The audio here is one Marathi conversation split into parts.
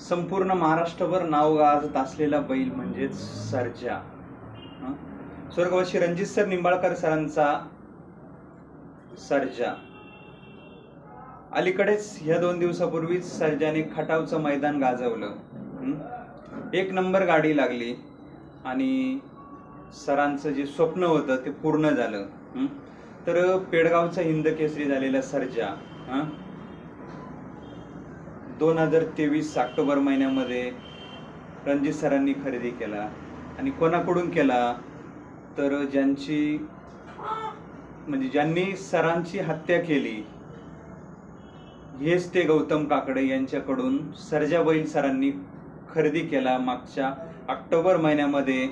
संपूर्ण महाराष्ट्रभर नाव गाजत असलेला बैल म्हणजेच सर्जा. स्वर्गवासी रणजित सर निंबाळकर सरांचा सर्जा. अलीकडेच ह्या दोन दिवसापूर्वीच सर्जाने खटावचं मैदान गाजवलं. एक नंबर गाडी लागली आणि सरांचं जे स्वप्न होतं ते पूर्ण झालं. तर पेडगावचा हिंद केसरी झालेला सर्जा. हं? दोन हजार तेवीस ऑक्टोबर महिन्यामध्ये रणजित सरांनी खरेदी केला आणि कोणाकडून केला तर ज्यांची म्हणजे ज्यांनी सरांची हत्या केली हेच ते गौतम काकडे यांच्याकडून सर्जाबाईल बैल सरांनी खरेदी केला मागच्या ऑक्टोबर महिन्यामध्ये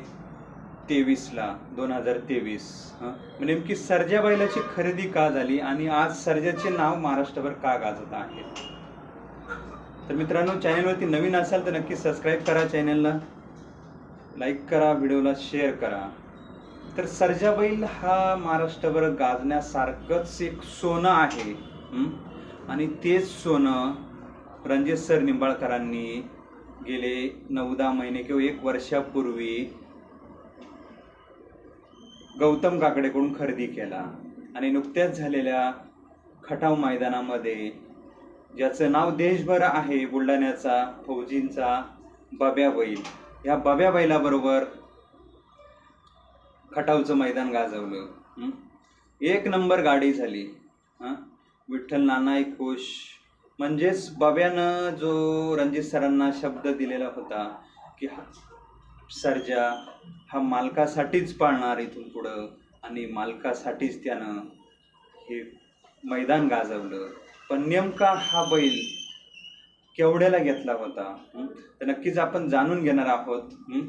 तेवीसला दोन हजार तेवीस. म्हणजे नेमकी सर्जाबाईलाची खरेदी का झाली आणि आज सर्जाचे नाव महाराष्ट्रभर का गाजत आहे? तर मित्रांनो चॅनलवरती नवीन असाल तर नक्की सबस्क्राईब करा चॅनलला लाईक करा व्हिडिओला शेअर करा. तर सर्जा बैल हा महाराष्ट्रभर गाजण्यासारखंच एक सोनं आहे. आणि तेच सोनं रणजित सर निंबाळकरांनी गेले नऊ दहा महिने किंवा एक वर्षापूर्वी गौतम काकडेकडून खरेदी केला. आणि नुकत्याच झालेल्या खटाव मैदानामध्ये ज्याचं नाव देशभर आहे बुलढाण्याचा फौजींचा बब्या बैल. ह्या बब्या बैलाबरोबर खटावचं मैदान गाजवलं. एक नंबर गाडी झाली. हां? विठ्ठल नानाई खुश. म्हणजेच बब्यानं जो रणजित सरांना शब्द दिलेला होता की हा सर्जा हा मालकासाठीच पाळणार इथून पुढं आणि मालकासाठीच त्यानं हे मैदान गाजवलं. पण नेमका हा बैल केवढ्याला घेतला होता? तर नक्कीच आपण जाणून घेणार आहोत. हं?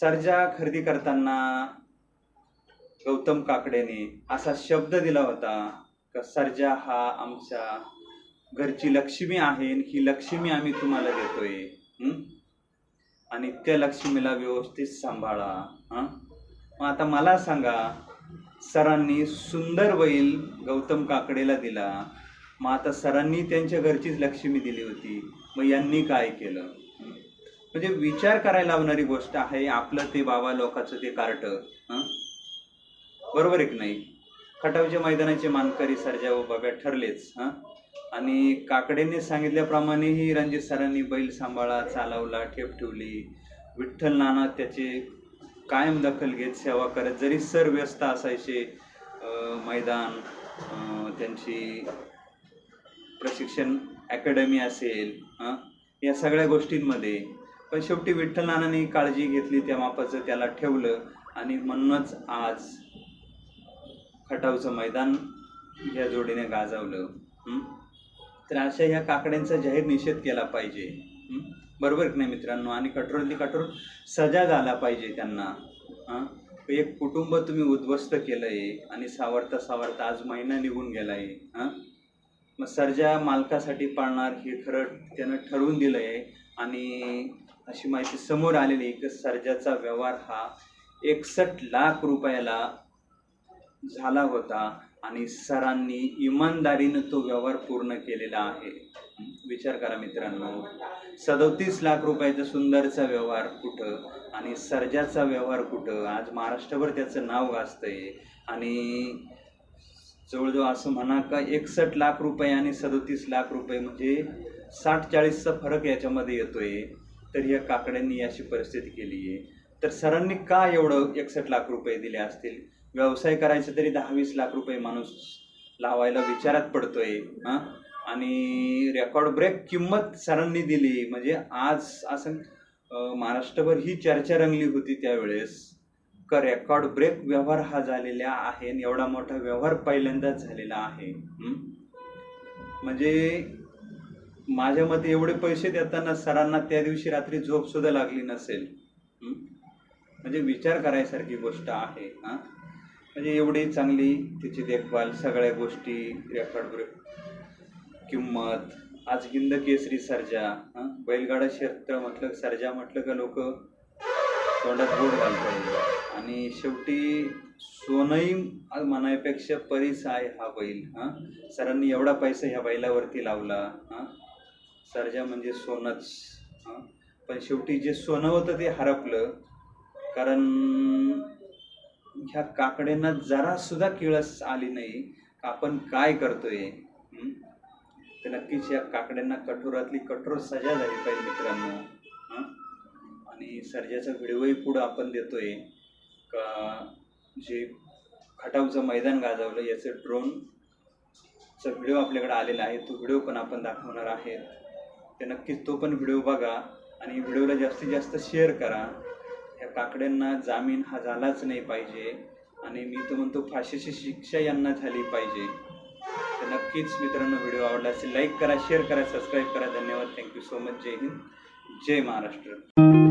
सर्जा खरेदी करताना गौतम काकडेने असा शब्द दिला होता का सर्जा हा आमच्या घरची लक्ष्मी आहे आणि ही लक्ष्मी आम्ही तुम्हाला देतोय. आणि त्या लक्ष्मीला व्यवस्थित सांभाळा. हं? मग आता मला सांगा सरांनी सुंदर बैल गौतम काकडेला दिला. मग आता सरांनी त्यांच्या घरचीच लक्ष्मी दिली होती. मग यांनी काय केलं? म्हणजे विचार करायला लावणारी गोष्ट आहे आपलं ते बाबा लोकांचं ते कार्ट. बरोबर एक नाही? खटावच्या मैदानाचे मानकरी सर्जा व बाब्या हो ठरलेच हां? आणि काकडेंनी सांगितल्याप्रमाणे ही रणजित सरांनी बैल सांभाळा चालवला ठेप ठेवली. विठ्ठल नाना त्याचे कायम दखल घेत सेवा करत जरी सर व्यस्त असायचे मैदान त्यांची प्रशिक्षण अकॅडमी असेल हां या सगळ्या गोष्टींमध्ये. पण शेवटी विठ्ठल काळजी घेतली त्या मापाचं त्याला ठेवलं आणि म्हणूनच आज खटावचं मैदान या जोडीने गाजवलं. तर अशा ह्या काकड्यांचा जाहीर निषेध केला पाहिजे. बरोबर की नाही मित्रांनो? आणि कठोरातली कठोर सजा झाला पाहिजे त्यांना. हां? एक कुटुंब तुम्ही उद्ध्वस्त केलं आहे आणि सावरता सावरता आज महिना निघून गेला आहे हां? मग सर्जा मालकासाठी पाळणार हे खरं त्यानं ठरवून दिलं आहे आणि अशी माहिती समोर आलेली आहे की सर्जाचा व्यवहार हा एकसष्ट लाख रुपयाला झाला होता आणि सरांनी इमानदारीनं तो व्यवहार पूर्ण केलेला आहे. विचार करा मित्रांनो. सदोतीस लाख रुपयाचा सुंदरचा व्यवहार कुठं आणि सर्जाचा व्यवहार कुठं? आज महाराष्ट्रभर त्याचं नाव गाजतंय. आणि जवळजवळ असं म्हणा का एकसष्ट लाख रुपये आणि सदोतीस लाख रुपये म्हणजे साठ चाळीसचा फरक याच्यामध्ये येतोय. तर या काकड्यांनी अशी परिस्थिती केली आहे. तर सरांनी का एवढं एकसष्ट लाख रुपये दिले असतील? व्यवसाय करायचे तरी दहा वीस लाख रुपये माणूस लावायला विचारात पडतोय हां? आणि रेकॉर्ड ब्रेक किंमत सरांनी दिली. म्हणजे आज असं महाराष्ट्रभर ही चर्चा रंगली होती त्यावेळेस. रेकॉर्ड ब्रेक व्यवहार हा झालेला आहे आणि एवढा मोठा व्यवहार पहिल्यांदाच झालेला आहे. म्हणजे माझ्या मते एवढे पैसे देताना सरांना त्या दिवशी रात्री झोप सुद्धा लागली नसेल. म्हणजे विचार करायसारखी गोष्ट आहे हां? म्हणजे एवढी चांगली तिची देखभाल सगळ्या गोष्टी रेकॉर्ड ब्रेक किंमत आज हिंद केसरी सर्जा हं? बैलगाडा क्षेत्र म्हटलं सर्जा म्हटलं का लोक? तोंडात गोड घालतो आणि शेवटी सोनई म्हणायपेक्षा परीस आहे हा बैल हां? सरांनी एवढा पैसा ह्या बैलावरती लावला हां? सर्जा म्हणजे सोनच हां? पण शेवटी जे सोनं होतं ते हरपलं. कारण ह्या काकड्यांना जरा सुद्धा किळस आली नाही. का आपण काय करतोय? तर नक्कीच या काकड्यांना कठोरातली कठोर सजा झाली पाहिजे मित्रांनो. सर्जाचा व्हिडिओही पुढं आपण देतोय. का जे खटावचं मैदान गाजवलं याचं ड्रोनचा व्हिडिओ आपल्याकडे आलेला आहे. तो व्हिडिओ पण आपण दाखवणार आहे ते नक्कीच तो पण व्हिडिओ बघा आणि व्हिडिओला जास्तीत जास्त शेअर करा. ह्या काकड्यांना जामीन हा झालाच नाही पाहिजे आणि मी तर म्हणतो फाशीची शिक्षा यांना झाली पाहिजे. तर नक्कीच मित्रांनो व्हिडिओ आवडला असेल लाईक करा शेअर करा सबस्क्राईब करा. धन्यवाद. थँक्यू सो मच जय हिंद. जय महाराष्ट्र.